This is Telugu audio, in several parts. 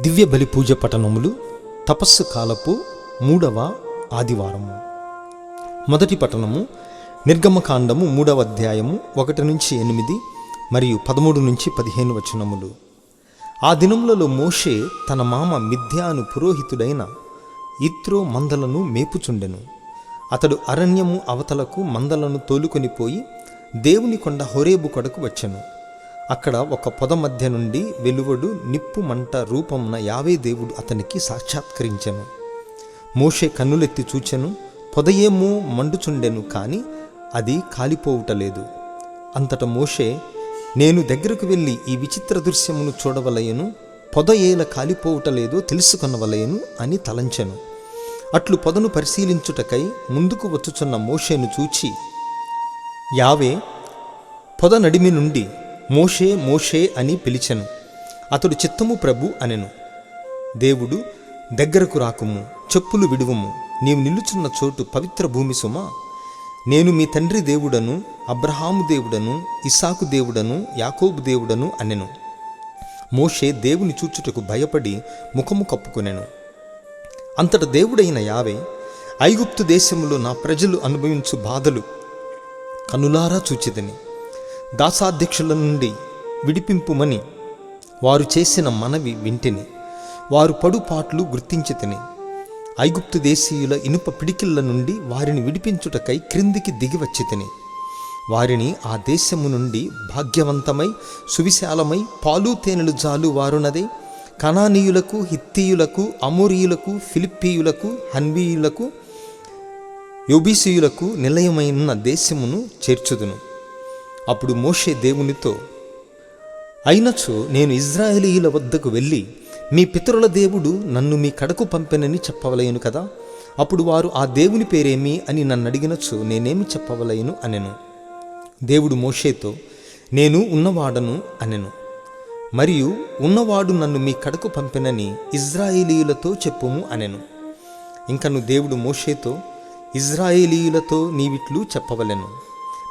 దివ్య బలి పూజ పఠనములు తపస్సు కాలపు మూడవ ఆదివారము మొదటి పఠనము నిర్గమకాండము మూడవ అధ్యాయము ఒకటి నుంచి ఎనిమిది మరియు పదమూడు నుంచి పదిహేను వచనములు. ఆ దినములలో మోషే తన మామ మిథ్యాను పురోహితుడైన ఇత్రో మందలను మేపుచుండెను. అతడు అరణ్యము అవతలకు మందలను తోలుకొని పోయి దేవుని కొండ హొరేబు కొడకు వచ్చెను. అక్కడ ఒక పొద మధ్య నుండి వెలువడు నిప్పు మంట రూపమున యావే దేవుడు అతనికి సాక్షాత్కరించెను. మోషే కన్నులెత్తి చూచెను పొదయేమో మండుచుండెను కానీ అది కాలిపోవుటలేదు అంతట మోషే నేను దగ్గరకు వెళ్ళి ఈ విచిత్ర దృశ్యమును చూడవలయను పొద ఏల కాలిపోవుటలేదో తెలుసుకొనవలయను అని తలంచెను. అట్లు పొదను పరిశీలించుటకై ముందుకు వచ్చుచున్న మోషేను చూచి యావే పొద నడిమి నుండి మోషే మోషే అని పిలిచెను. అతడు చిత్తము ప్రభు అనెను. దేవుడు దగ్గరకు రాకుము చెప్పులు విడువము. నీవు నిలుచున్న చోటు పవిత్ర భూమి సుమా. నేను మీ తండ్రి దేవుడను అబ్రహాము దేవుడను ఇసాకు దేవుడను యాకోబు దేవుడను అనెను. మోషే దేవుని చూచుటకు భయపడి ముఖము కప్పుకొనెను. అంతట దేవుడైన యావే ఐగుప్తు దేశములో నా ప్రజలు అనుభవించు బాధలు కనులారా చూచిదని. దాసాధ్యక్షుల నుండి విడిపింపుమని వారు చేసిన మనవి వింటిని వారు పడుపాట్లు గుర్తించితిని. ఐగుప్తు దేశీయుల ఇనుప పిడికిళ్ళ నుండి వారిని విడిపించుటకై క్రిందికి దిగివచ్చి తిని వారిని ఆ దేశము నుండి భాగ్యవంతమై సువిశాలమై పాలు తేనెలు జాలు వారునదే. కనానీయులకు హిత్తీయులకు అమోరీయులకు ఫిలిప్పీయులకు హన్వీయులకు యోబీసీయులకు నిలయమైన దేశమును చేర్చుదును. అప్పుడు మోషే దేవునితో అయినచో నేను ఇజ్రాయేలీయుల వద్దకు వెళ్ళి మీ పితరుల దేవుడు నన్ను మీ కడకు పంపెనని చెప్పవలేను కదా? అప్పుడు వారు ఆ దేవుని పేరేమి అని నన్ను అడిగినచో నేనేమి చెప్పవలేను అనెను. దేవుడు మోషేతో నేను ఉన్నవాడను అనెను. మరియు ఉన్నవాడు నన్ను మీ కడకు పంపెనని ఇజ్రాయేలీయులతో చెప్పుము అనెను. ఇంకను దేవుడు మోషేతో ఇజ్రాయేలీయులతో నీవిట్లు చెప్పవలెను.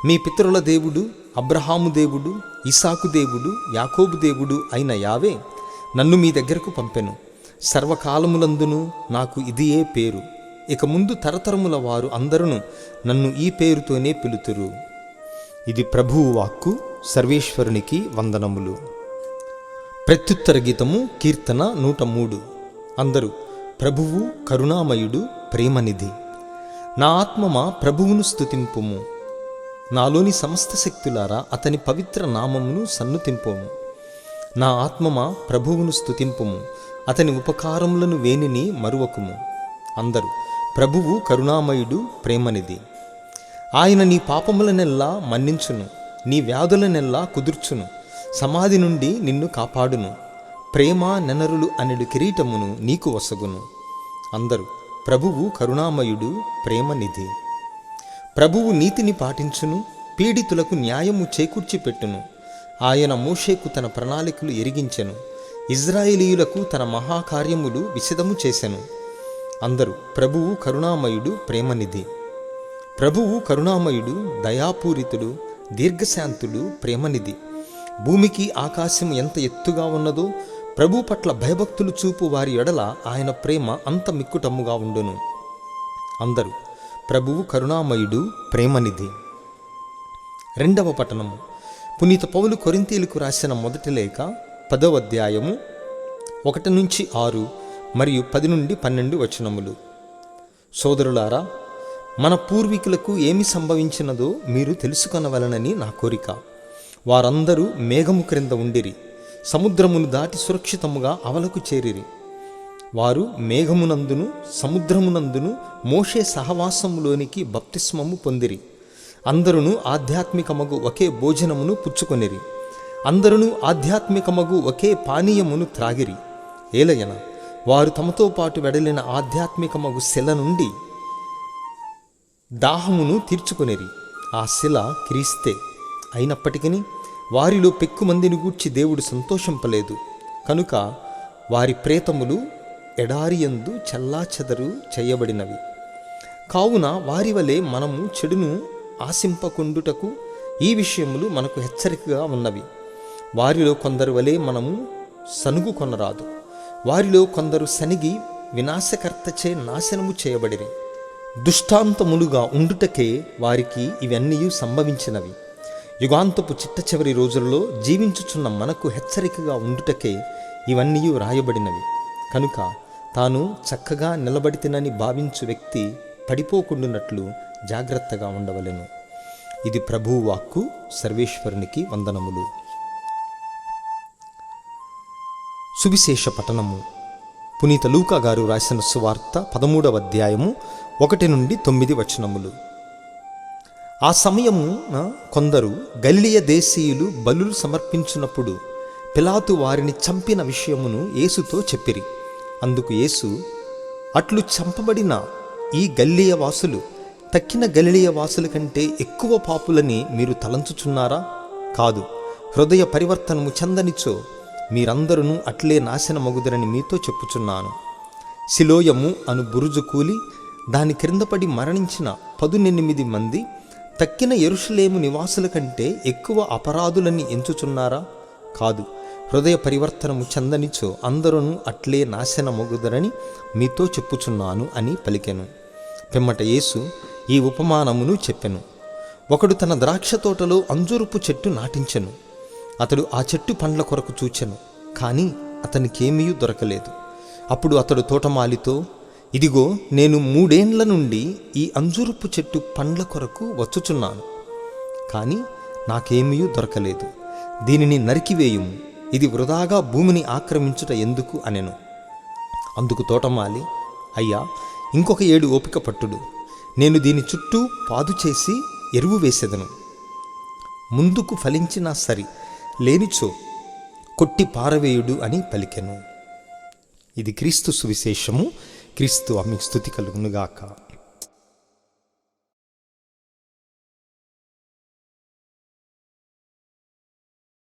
మీ పితరుల దేవుడు అబ్రహాము దేవుడు ఇసాకు దేవుడు యాకోబు దేవుడు అయిన యావే నన్ను మీ దగ్గరకు పంపెను. సర్వకాలములందును నాకు ఇదియే పేరు. ఇక ముందు తరతరముల వారు అందరూ నన్ను ఈ పేరుతోనే పిలుతురు. ఇది ప్రభువు వాక్కు సర్వేశ్వరునికి వందనములు. ప్రత్యుత్తర గీతము కీర్తన నూట మూడు. అందరూ ప్రభువు కరుణామయుడు ప్రేమనిధి. నా ఆత్మమా ప్రభువును స్తుతింపుము? నాలోని సమస్త శక్తులారా అతని పవిత్ర నామమును సన్నుతింపము. నా ఆత్మమా ప్రభువును స్థుతింపుము అతని ఉపకారములను వేణిని మరువకుము. అందరూ ప్రభువు కరుణామయుడు ప్రేమనిధి. ఆయన నీ పాపములనెల్లా మన్నించును. నీ వ్యాధులనెల్లా కుదుర్చును. సమాధి నుండి నిన్ను కాపాడును. ప్రేమ నెనరులు అనెడు కిరీటమును నీకు వసగును. అందరూ ప్రభువు కరుణామయుడు ప్రేమనిధి. ప్రభువు నీతిని పాటించును పీడితులకు న్యాయము చేకూర్చి పెట్టును ఆయన మోషేకు తన ప్రణాళికలు ఎరిగించెను. ఇజ్రాయేలీయులకు తన మహాకార్యములు విశదము చేసెను. అందరూ ప్రభువు కరుణామయుడు ప్రేమనిధి. ప్రభువు కరుణామయుడు దయాపూరితుడు దీర్ఘశాంతుడు ప్రేమనిధి. భూమికి ఆకాశం ఎంత ఎత్తుగా ఉన్నదో ప్రభు పట్ల భయభక్తులు చూపు వారి ఎడల ఆయన ప్రేమ అంత మిక్కుటమ్ముగా ఉండును. అందరూ ప్రభువు కరుణామయుడు ప్రేమనిధి. రెండవ పట్టణము పునీత పౌలు కొరింతీలకు రాసిన మొదటి లేఖ పదవ అధ్యాయము ఒకటి నుంచి ఆరు మరియు పది నుండి పన్నెండు వచనములు. సోదరులారా మన పూర్వీకులకు ఏమి సంభవించినదో మీరు తెలుసుకొనవలనని నా కోరిక. వారందరూ మేఘము క్రింద ఉండిరి సముద్రమును దాటి సురక్షితముగా అవలకు చేరిరి. వారు మేఘమునందును సముద్రమునందును మోషే సహవాసములోనికి బప్తిస్మము పొందిరి. అందరును ఆధ్యాత్మికమగు ఒకే భోజనమును పుచ్చుకొనిరి. అందరును ఆధ్యాత్మికమగు ఒకే పానీయమును త్రాగిరి. ఏలయన వారు తమతో పాటు వెడలిన ఆధ్యాత్మికమగు శిల నుండి దాహమును తీర్చుకొనిరి. ఆ శిల క్రీస్తే. అయినప్పటికీ వారిలో పెక్కుమందిని గూర్చి దేవుడు సంతోషింపలేదు. కనుక వారి ప్రేతములు ఎడారియందు చల్లాచెదరు చేయబడినవి. కావున వారి వలె మనము చెడును ఆశింపకుండుటకు ఈ విషయములు మనకు హెచ్చరికగా ఉన్నవి. వారిలో కొందరు వలె మనము సనుగు కొనరాదు. వారిలో కొందరు సనిగి వినాశకర్తచే నాశనము చేయబడిరి. దుష్టాంతములుగా ఉండుటకే వారికి ఇవన్నీ సంభవించినవి. యుగాంతపు చిట్ట చివరి రోజుల్లో జీవించుచున్న మనకు హెచ్చరికగా ఉండుటకే ఇవన్నీ రాయబడినవి. కనుక తాను చక్కగా నిలబడితినని భావించు వ్యక్తి పడిపోకుండునట్లు జాగ్రత్తగా ఉండవలెను. ఇది ప్రభువు వాక్కు సర్వేశ్వరునికి వందనములు. సువిశేష పఠనము. పునీత లూకా గారు రాసిన సువార్త పదమూడవ అధ్యాయము ఒకటి నుండి తొమ్మిది వచనములు. ఆ సమయమున కొందరు గల్లియ దేశీయులు బలులు సమర్పించినప్పుడు పిలాతు వారిని చంపిన విషయమును యేసుతో చెప్పిరి. అందుకు యేసు అట్లు చంపబడిన ఈ గల్లీయ వాసులు తక్కిన గలిలియ వాసుల కంటే ఎక్కువ పాపులని మీరు తలంచుచున్నారా? కాదు హృదయ పరివర్తనము చెందనిచో మీరందరూ అట్లే నాశనమగుదరని మీతో చెప్పుచున్నాను. శిలోయము అను బురుజు కూలి దాని క్రిందపడి మరణించిన పదునెనిమిది మంది తక్కిన ఎరుషలేము నివాసుల కంటే ఎక్కువ అపరాధులని ఎంచుచున్నారా? కాదు హృదయ పరివర్తనము చెందనిచో అందరూ అట్లే నాశనమగుదరని మీతో చెప్పుచున్నాను అని పలికెను. పిమ్మట యేసు ఈ ఉపమానమును చెప్పెను. ఒకడు తన ద్రాక్ష తోటలో అంజూరపు చెట్టు నాటించెను. అతడు ఆ చెట్టు పండ్ల కొరకు చూచెను కానీ అతనికేమీ దొరకలేదు. అప్పుడు అతడు తోటమాలితో ఇదిగో నేను మూడేండ్ల నుండి ఈ అంజూరపు చెట్టు పండ్ల కొరకు వచ్చుచున్నాను కానీ నాకేమీ దొరకలేదు. దీనిని నరికివేయుము. ఇది వృధాగా భూమిని ఆక్రమించుట ఎందుకు అనెను. అందుకు తోటమాలి అయ్యా ఇంకొక ఏడు ఓపిక పట్టుడు. నేను దీని చుట్టూ పాదు చేసి ఎరువు వేసేదను. ముందుకు ఫలించినా సరి లేనిచో కొట్టి పారవేయుడు అని పలికెను. ఇది క్రీస్తు సువిశేషము. క్రీస్తు ఆమె స్థుతి కలుగునుగాక.